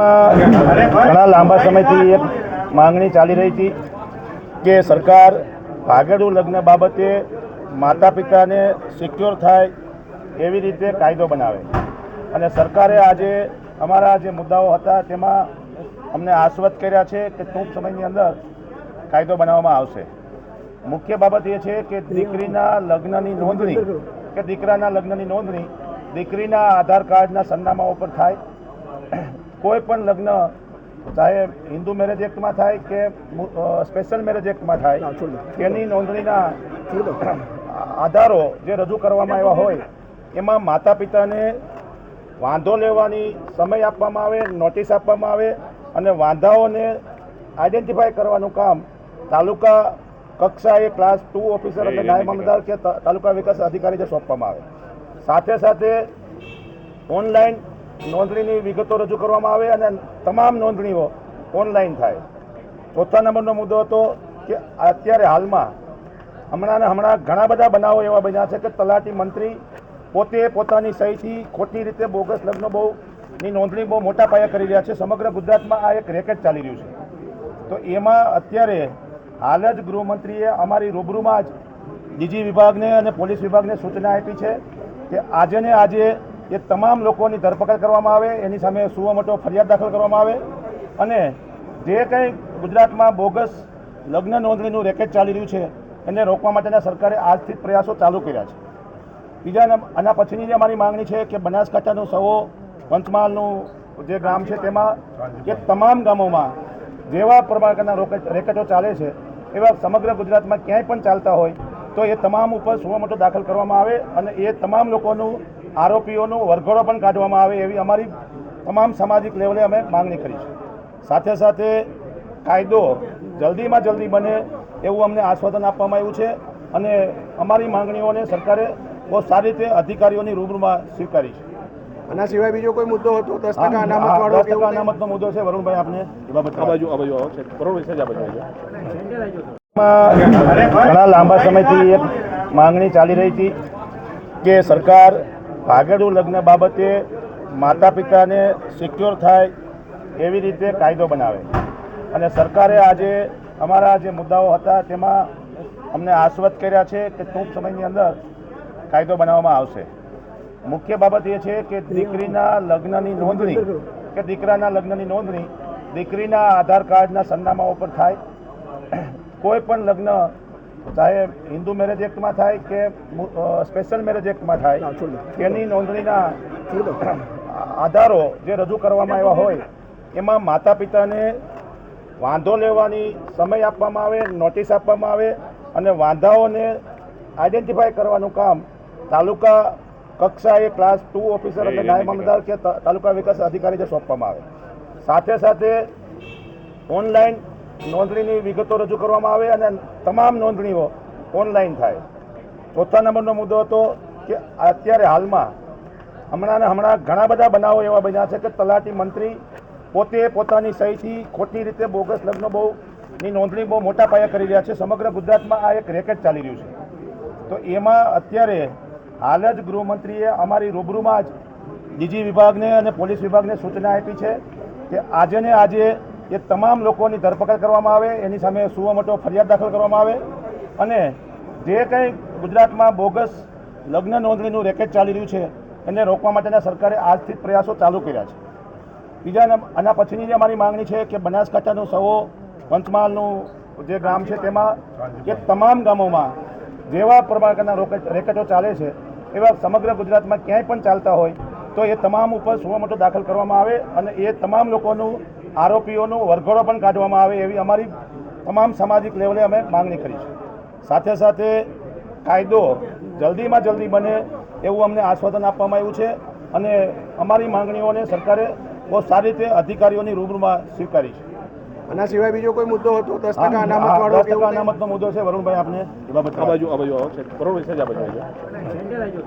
ઘણા લાંબા સમયથી એક માંગણી ચાલી રહી હતી કે સરકાર ભાગેડુ લગ્ન બાબતે માતા પિતાને સિક્યોર થાય એવી રીતે કાયદો બનાવે. અને સરકારે આજે અમારા જે મુદ્દાઓ હતા તેમાં અમને આશ્વત કર્યા છે કે ટૂંક સમયની અંદર કાયદો બનાવવામાં આવશે. મુખ્ય બાબત એ છે કે દીકરીના લગ્નની નોંધણી, કે દીકરાના લગ્નની નોંધણી દીકરીના આધાર કાર્ડના સરનામા ઉપર થાય. કોઈ પણ લગ્ન ચાહે હિન્દુ મેરેજ એક્ટમાં થાય કે સ્પેશિયલ મેરેજ એક્ટમાં થાય તેની નોંધણીના આધારો જે રજૂ કરવામાં આવ્યા હોય એમાં માતા પિતાને વાંધો લેવાની સમય આપવામાં આવે નોટિસ આપવામાં આવે અને વાંધાઓને આઈડેન્ટિફાય કરવાનું કામ તાલુકા કક્ષાએ ક્લાસ ટુ ઓફિસર અને નાયબ અમદાવાદ કે તાલુકા વિકાસ અધિકારીને સોંપવામાં આવે. સાથે સાથે ઓનલાઈન નોંધણીની વિગતો રજૂ કરવામાં આવે અને તમામ નોંધણીઓ ઓનલાઈન થાય. ચોથા નંબરનો મુદ્દો હતો કે અત્યારે હાલમાં હમણાં હમણાં ઘણા બધા બનાવો એવા બન્યા છે કે તલાટી મંત્રી પોતે પોતાની સહીથી ખોટી રીતે બોગસ લગ્ન બહુ, ની નોંધણી બહુ મોટા પાયે કરી રહ્યા છે. સમગ્ર ગુજરાતમાં આ એક રેકેટ ચાલી રહ્યું છે. તો એમાં અત્યારે હાલ જ ગૃહમંત્રીએ અમારી રૂબરૂમાં જ ડીજી વિભાગને અને પોલીસ વિભાગને સૂચના આપી છે કે આજે ને આજે એ તમામ લોકોની ધરપકડ કરવામાં આવે, એની સામે સુઓ ફરિયાદ દાખલ કરવામાં આવે અને જે કંઈ ગુજરાતમાં બોગસ લગ્ન નોંધણીનું રેકેટ ચાલી રહ્યું છે, એને રોકવા માટેના સરકારે આજથી જ પ્રયાસો ચાલુ કર્યા છે. બીજા આના પછીની જે અમારી માંગણી છે કે બનાસકાંઠાનું સવો, પંચમહાલનું જે ગામ છે તેમાં, એ તમામ ગામોમાં જેવા પ્રમાણના રોકેટ ચાલે છે, એવા સમગ્ર ગુજરાતમાં ક્યાંય પણ ચાલતા હોય, તો એ તમામ ઉપર મોટો દાખલ કરવામાં આવે અને એ તમામ લોકોનું આરોપીઓનું વરઘોડો પણ કાઢવામાં આવે એવી અમારી તમામ સામાજિક લેવલે અમે માંગણી કરી છે. સાથે સાથે કાયદો જલ્દીમાં જલ્દી બને એવું અમને આશ્વાસન આપવામાં આવ્યું છે અને અમારી માંગણીઓને સરકારે બહુ સારી રીતે અધિકારીઓની રૂબરૂમાં સ્વીકારી છે. આના સિવાય બીજો કોઈ મુદ્દો હતો? દસ ટકા અનામત વાળો દસ ટકા અનામતનો મુદ્દો છે. વરુણભાઈ આપને એ બાબત આ બાજુ આ બાજુ આવો છે. બરોબર છે જ આ બાજુ ઘણા લાંબા સમયથી એક માંગણી ચાલી રહી હતી કે સરકાર ભાગેડુ લગ્ન બાબતે માતા પિતાને સિક્યોર થાય એવી રીતે કાયદો બનાવે. અને સરકારે આજે અમારા જે મુદ્દાઓ હતા તેમાં અમને આશ્વત કર્યા છે કે ટૂંક સમયની અંદર કાયદો બનાવવામાં આવશે. મુખ્ય બાબત એ છે કે દીકરીના લગ્નની નોંધણી, કે દીકરાના લગ્નની નોંધણી દીકરીના આધાર કાર્ડના સરનામા ઉપર થાય. કોઈ પણ લગ્ન ચાહે હિન્દુ મેરેજ એક્ટમાં થાય કે સ્પેશિયલ મેરેજ એક્ટમાં થાય? તેની નોંધણીના આધારો જે રજૂ કરવામાં આવ્યા હોય એમાં માતા પિતાને વાંધો લેવાની સમય આપવામાં આવે નોટિસ આપવામાં આવે અને વાંધાઓને આઈડેન્ટિફાય કરવાનું કામ તાલુકા કક્ષાએ ક્લાસ ટુ ઓફિસર અને નાયબ મામલતદાર કે તાલુકા વિકાસ અધિકારીને સોંપવામાં આવે. સાથે સાથે ઓનલાઈન નોંધણીની વિગતો રજૂ કરવામાં આવે અને તમામ નોંધણીઓ ઓનલાઈન થાય. ચોથા નંબરનો મુદ્દો હતો કે અત્યારે હાલમાં હમણાં હમણાં ઘણા બધા બનાવો એવા બન્યા છે કે તલાટી મંત્રી પોતે પોતાની સહીથી ખોટી રીતે બોગસ લગ્ન બહુ, ની નોંધણી બહુ મોટા પાયે કરી રહ્યા છે. સમગ્ર ગુજરાતમાં આ એક રેકેટ ચાલી રહ્યું છે. તો એમાં અત્યારે હાલ જ ગૃહમંત્રીએ અમારી રૂબરૂમાં જ ડીજી વિભાગને અને પોલીસ વિભાગને સૂચના આપી છે કે આજે ને આજે એ તમામ લોકોની ધરપકડ કરવામાં આવે, એની સામે સુઓ ફરિયાદ દાખલ કરવામાં આવે અને જે કંઈ ગુજરાતમાં બોગસ લગ્ન નોંધણીનું રેકેટ ચાલી રહ્યું છે, એને રોકવા માટેના સરકારે આજથી જ પ્રયાસો ચાલુ કર્યા છે. બીજા આના પછીની જે અમારી માંગણી છે કે બનાસકાંઠાનું સવો, પંચમહાલનું જે ગામ છે તેમાં, એ તમામ ગામોમાં જેવા પ્રમાણના રોકેટ ચાલે છે, એવા સમગ્ર ગુજરાતમાં ક્યાંય પણ ચાલતા હોય, તો એ તમામ ઉપર મોટો દાખલ કરવામાં આવે અને એ તમામ લોકોનું આરોપીઓનું વરઘોડો પણ કાઢવામાં આવે એવી અમારી તમામ સામાજિક લેવલે અમે માંગણી કરી છે. સાથે સાથે કાયદો જલ્દીમાં જલ્દી બને એવું અમને આશ્વાસન આપવામાં આવ્યું છે અને અમારી માંગણીઓને સરકારે બહુ સારી રીતે અધિકારીઓની રૂબરૂમાં સ્વીકારી છે. આના સિવાય બીજો કોઈ મુદ્દો હતો? દસ ટકા અનામત વાળો દસ ટકા અનામતનો મુદ્દો છે. વરુણભાઈ આપને એ બાબત આ બાજુ આ બાજુ આવો છે. બરોબર વિશે જ આ બાજુ આવજો.